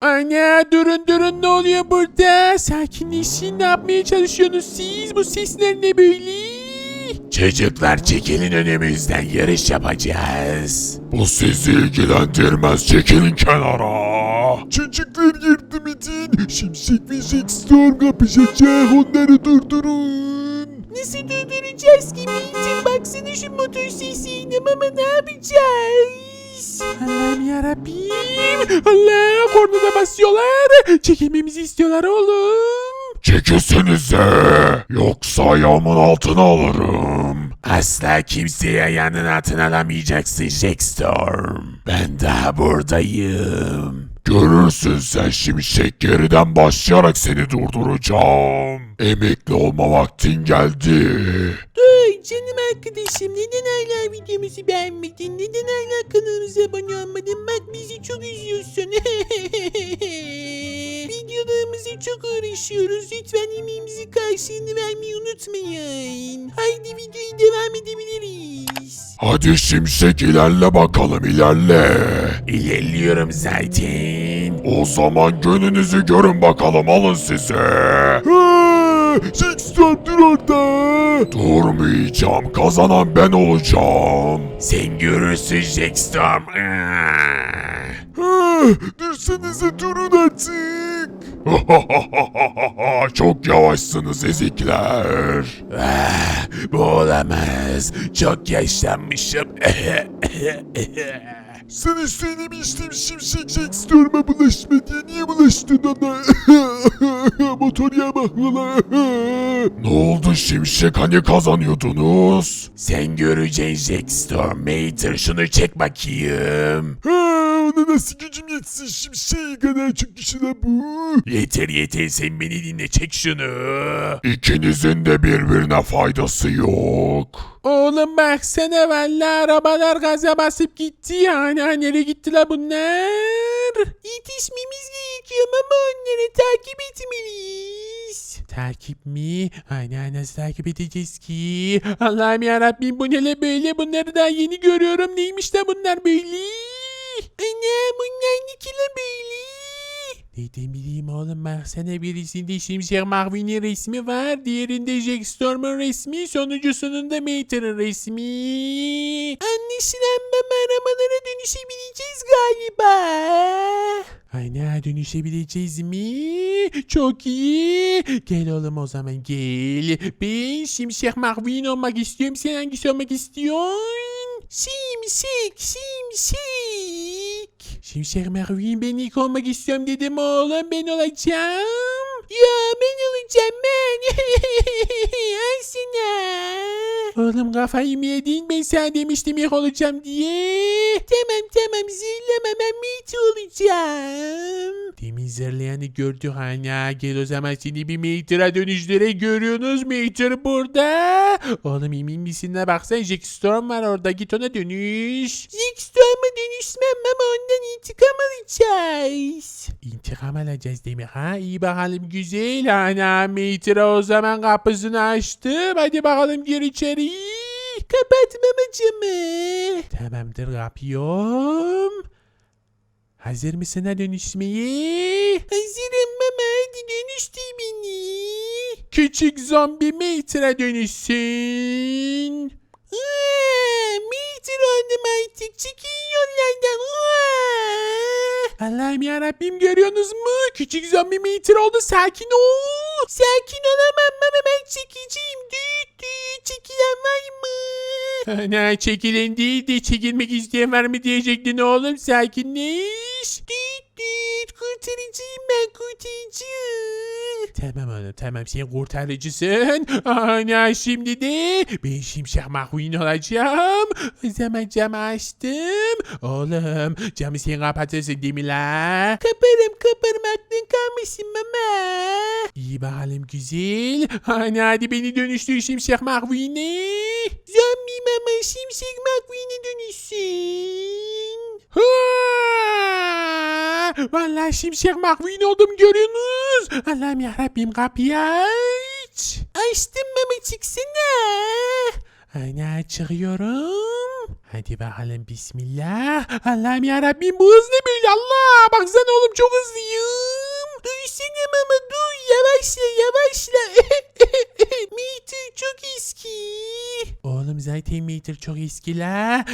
Ana durun durun ne oluyor burada? Sakinleşin ne yapmaya çalışıyorsunuz siz? Bu sesler ne böyle? Çocuklar çekilin önümüzden yarış yapacağız. Bu sizi ilgilendirmez. Çekilin kenara. Çocuklar yardım edin. Şimşek ve Shitstorm kapışacak. Onları durdurun. Nasıl durduracağız ki Metin? Baksana şu motor sesine ama ne yapacağız? Allah'ım yarabbim. Allah kornada basıyorlar. Çekilmemizi istiyorlar oğlum. Çekilsenize. Yoksa ayağımın altına alırım. Asla kimseye ayağının altına alamayacaksın Jackstorm. Ben daha buradayım. Görürsün sen şimşek geriden başlayarak seni durduracağım. Emekli olma vaktin geldi. Dur canım arkadaşım neden hala videomuzu beğenmedin? Neden hala kanalımıza abone olmadın? Bak bizi çok üzüyorsun. Videolarımızı çok uğraşıyoruz. Lütfen emeğimizi karşılığını vermeyi unutmayın. Haydi videoyu devam edebiliriz. Hadi şimşek ilerle bakalım ilerle. İlerliyorum zaten. O zaman gönlünüzü görün bakalım alın size. Shitstorm dur orada. Durmayacağım kazanan ben olacağım. Sen görürsün Jackstorm. Dursanıza durun artık. Çok yavaşsınız ezikler. Ah, bu olamaz. Çok yaşlanmışım. Sana söylemiştim Şimşek Shitstorm'a bulaşma diye niye bulaştın ona? Motor yağmakla. ne oldu Şimşek hani kazanıyordunuz? Sen göreceksin Jackstorm. Mater şunu çek bakayım. Ha, ona nasıl gücüm yetsin Şimşek'e kadar çok kişiler bu. Yeter yeter sen beni dinle çek şunu. İkinizin de birbirine faydası yok. Oğlum baksana valla arabalar gaza basıp gitti yani. Ha, Nereye gittiler bunlar? Yetişmemiz gerekiyor ama onları takip etmeliyiz. Takip mi? Aynen nasıl takip edeceğiz ki? Allah'ım yarabbim bu neler böyle bunları daha yeni görüyorum. Neymiş de bunlar böyle? Ana bunlar ne ki la böyle? Neden bileyim oğlum baksana birisinde Şimşek Mahvi'nin resmi var. Diğerinde Jack Storm'un resmi. Sonuncusunun da Mater'ın resmi. Anlaşılan mama arabalara dönüşebileceğiz galiba. Aynen dönüşebileceğiz mi? Çok iyi. Gel oğlum o zaman gel. Ben Şimşek Mahvin olmak istiyorum. Sen hangisi olmak istiyorsun? Şimşek, şimşek. Şimşek Mahvin ben ilk olmak istiyorum dedim oğlum. Ben olacağım. Ya ben olacağım ben. Aslında. Oğlum kafayı mı yedin? Ben sana demiştim ilk olacağım diye. Tamam tamam ben mate olacağım. Demin zırlayanı gördük ana. Gel o zaman seni bir Mater'a dönüştüre görüyorsunuz. Mater burada. Oğlum emin misin de baksana Jack Storm var orada git ona dönüş. Zixstorm'a dönüşmem ama ondan intikam alacağız. İntikam alacağız demek ha? İyi bakalım güzel ana. Mater'a o zaman kapısını açtım. Hadi bakalım gir içeri. Kapatmam camı. Tamamdır kapıyorum. Hazır mısın dönüşmeye? Hazırım mama hadi dönüştür beni. Küçük zombi Mater'a dönüşsün. Aa, meter oldum artık çıkın yollardan. Aa. Allah'ım yarabbim görüyorsunuz mu? Küçük zombi Mater oldu sakin ol. Sakin olamam mama ben çekeceğim. Düt düt çekilen var mı? Ne çekilen değil de çekilmek isteyen var mı diyecektin oğlum sakinleş. Düt düt kurtarıcıyım ben kurtarıcı. Tamam oğlum tamam sen kurtarıcısın. Ana şimdi de ben şimşek mahvin olacağım. O zaman camı açtım. Oğlum camı sen kapatırsın değil mi la? Kaparım kaparım aklın kalmasın mama. İyi bakalım güzel. Ana hadi beni dönüştür şimşek mahvine. Zombi mama şimşek makvine dönüşsün. Ha! Vallahi şimşek mahvin oldum görüyorsunuz. Allah'ım yarabbim kapıyı aç. Açtım mama çıksana. Ana çıkıyorum. Hadi bakalım bismillah. Allah'ım yarabbim bu hız ne böyle Allah. Baksana oğlum çok hızlıyım. Duysana mama duy yavaşla yavaşla. Meter çok eski. Oğlum zaten meter çok eski la.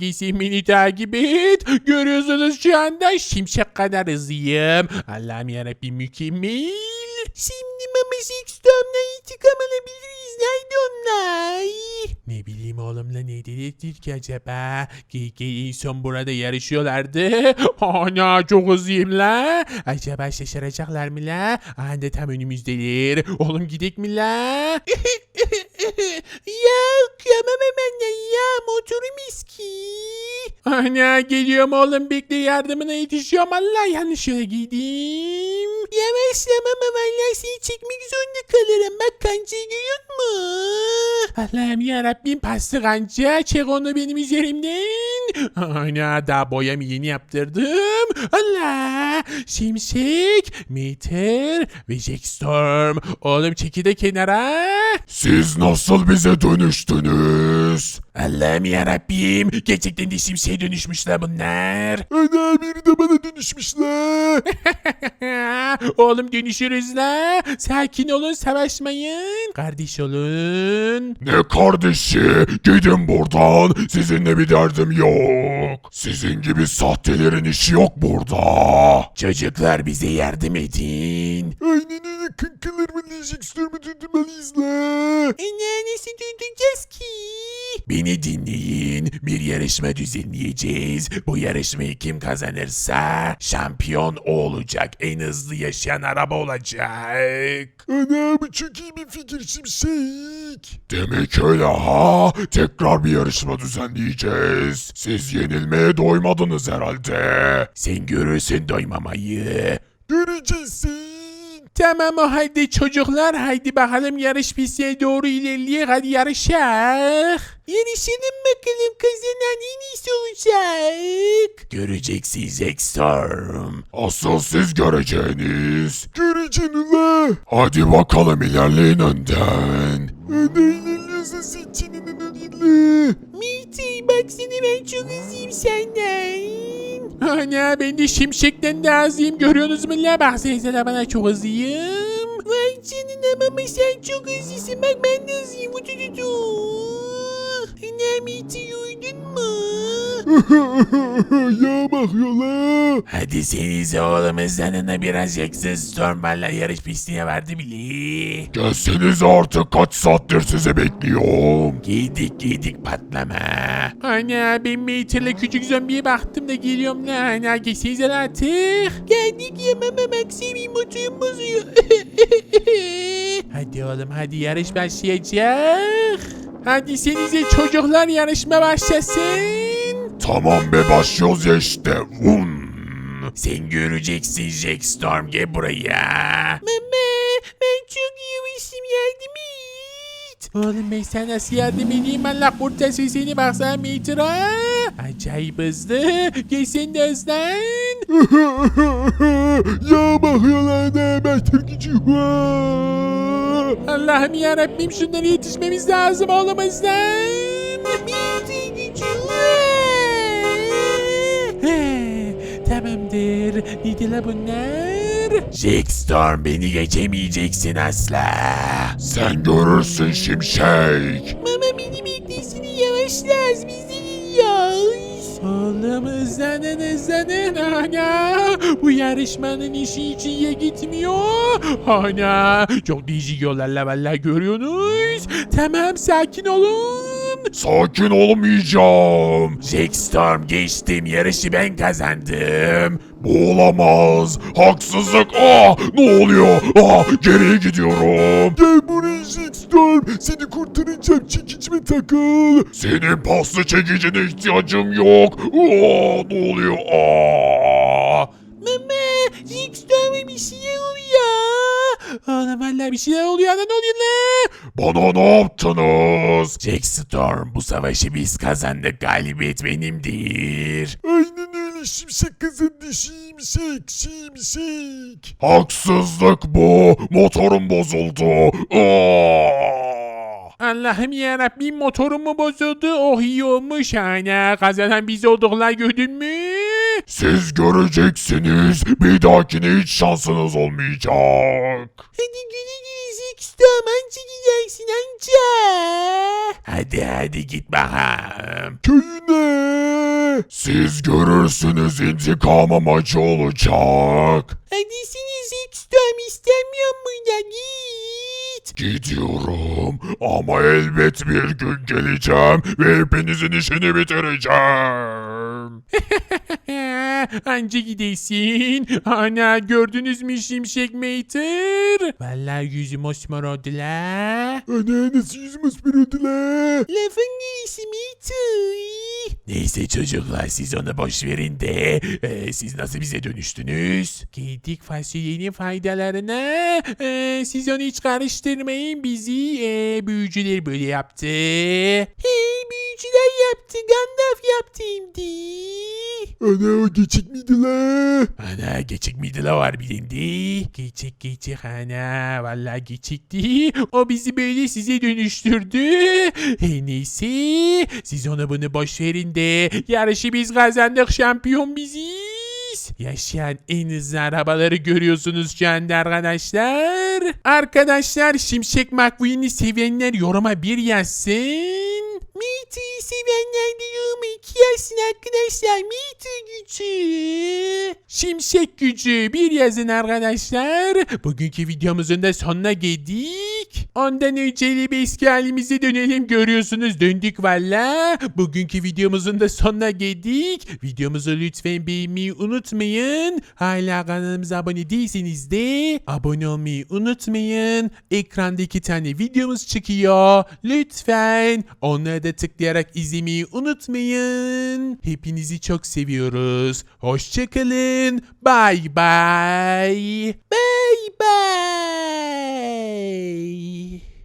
Gizli beni takip et. Görüyorsunuz şu anda şimşek kadar hızlıyım. Allah'ım yarabbim mükemmel. Şimdi mama Sextom'la intikam alabiliriz. Nerede onlar? Ne bileyim oğlumla ne dediktir ki acaba? Geyik en son burada yarışıyorlardı. Ana çok hızlıyım la. Acaba şaşıracaklar mı la? Anda tam önümüzdeler. Oğlum gidek mi la? Yok ama hemen ya motorum eski. Ana geliyorum oğlum bekle yardımına yetişiyorum. Allah yanlış yere gideyim. Yavaşla mama vallahi seni çekmek zorunda kalırım. Bak kancayı görüyor musun? Allah'ım yarabbim pastı kanca çek onu benim üzerimden. Ana daha boyamı yeni yaptırdım. Allah şimşek, meter ve Jackstorm. Oğlum çeki de kenara. Siz nasıl bize dönüştünüz? Allah'ım yarabbim gerçekten de şimşeğe dönüşmüşler bunlar. Ana biri de bana dönüşmüşler. Oğlum dönüşürüz la. Sakin olun savaşmayın. Kardeş olun. Ne kardeşi? Gidin buradan. Sizinle bir derdim yok. Sizin gibi sahtelerin işi yok burada. Çocuklar bize yardım edin. Aynen öyle kankalarımın sürümü döndürmeliyiz la. Ana nasıl durduracağız ki? Beni dinleyin. Bir yarışma düzenleyeceğiz. Bu yarışmayı kim kazanırsa şampiyon o olacak. En hızlı yaşayan araba olacak. Ana bu çok iyi bir fikir Şimşek. Demek öyle ha. Tekrar bir yarışma düzenleyeceğiz. Siz yenilmeye doymadınız herhalde. Sen görürsün doymamayı. Göreceksin. Tamam o halde çocuklar haydi bakalım yarış pistine doğru ilerleyek hadi yarışak. Yarışalım bakalım kazanan en iyisi olacak. Göreceksin Zack Storm. Asıl siz göreceğiniz. Göreceksin ula. Hadi bakalım ilerleyin önden. Öne ilerliyorsa seçeneğinin önüyle. Meter baksana ben çok hızlıyım senden. Ana ben de şimşekten de hızlıyım görüyorsunuz mu la baksanıza bana çok hızlıyım. Vay canına mama sen çok hızlısın. Bak ben de hızlıyım. Utututu. Ana Meter uyudun mu? ya bakıyor la. Hadi senize oğlum hızlanına biraz Jackson Storm valla yarış pistine vardı bile. Gelseniz artık kaç saattir sizi bekliyorum. Giydik giydik patlama. Ana ben Mater'la küçük zombiye baktım da geliyorum la. Ana geçsenize artık. Geldik bak senin motorum bozuyor. Hadi oğlum hadi yarış başlayacak. Hadi senize çocuklar yarışma başlasın. Tamam be başlıyoruz ya işte. Vun. Sen göreceksin Jack Storm gel buraya. mama ben çok yavaşım yardım et. Oğlum ben sana nasıl yardım edeyim Allah kurtarsın seni baksana Mater'a. Acayip hızlı. Gel sen de hızlan. ya bakıyorlar beter gücü var. Allah'ım yarabbim şunlara yetişmemiz lazım oğlum hızlan. La bunlar? Jack Storm beni geçemeyeceksin asla. Sen görürsün şimşek. Mama beni beklesin yavaşlar biz de gidiyoruz. Oğlum hızlanın hızlanın ana. Bu yarışmanın işi hiç iyiye gitmiyor. Ana çok değişik yollarla valla görüyorsunuz. Tamam sakin olun. Sakin olmayacağım. Jack Storm geçtim yarışı ben kazandım. Bu olamaz. Haksızlık. Ah ne oluyor? Ah geriye gidiyorum. Gel buraya Storm. Seni kurtaracağım. Çekicime takıl. Senin paslı çekicine ihtiyacım yok. Ah ne oluyor? Ah. Mama Jigstorm'a bir şeyler oluyor. Valla bir şeyler oluyor ana ne oluyor lan? Bana ne yaptınız? Jack Storm bu savaşı biz kazandık galibiyet benimdir. Aynen öyle şimşek kazandı şimşek şimşek. Haksızlık bu. Motorum bozuldu. Ah. Allah'ım yarabbim motorum mu bozuldu? Oh iyi olmuş ana. Kazanan biz olduk la gördün mü? Siz göreceksiniz. Bir dahakine hiç şansınız olmayacak. Hadi güle güle Zixtom anca gidersin anca. Hadi hadi git bakalım. Köyüne. Siz görürsünüz intikamım acı olacak. Hadi seni Zixtom istemiyorum burada git. Gidiyorum ama elbet bir gün geleceğim ve hepinizin işini bitireceğim. Anca gidesin. Ana gördünüz mü şimşek meytır? Vallahi yüzüm oldu la. Ana nasıl yüzüm ıspırıldı la? Lafın gerisi Meter. Neyse çocuklar siz onu boş verin de e, siz nasıl bize dönüştünüz? Giydik fasulyenin faydalarına. E, siz onu hiç karıştırmayın bizi e, büyücüler böyle yaptı. Hey büyücüler yaptı Gandalf yaptı şimdi. Ana o geçik miydi la? Ana geçik miydi la var bilindi. Geçik geçik ana vallahi geçikti. O bizi böyle size dönüştürdü. Hey neyse siz onu bunu boş verin de yarışı biz kazandık şampiyon biziz. Yaşayan en hızlı arabaları görüyorsunuz şu anda arkadaşlar. Arkadaşlar Şimşek McQueen'i sevenler yoruma bir yazsın. Meter'ı sevenler de yorum iki yazsın arkadaşlar. Meter gücü. Şimşek gücü bir yazın arkadaşlar. Bugünkü videomuzun da sonuna geldik. Ondan önce bir eski dönelim. Görüyorsunuz döndük valla. Bugünkü videomuzun da sonuna geldik. Videomuzu lütfen beğenmeyi unutmayın. Hala kanalımıza abone değilseniz de abone olmayı unutmayın. Ekranda iki tane videomuz çıkıyor. Lütfen onlara da tıklayarak izlemeyi unutmayın. Hepinizi çok seviyoruz. Hoşçakalın. Bye bye. Bye. Bye.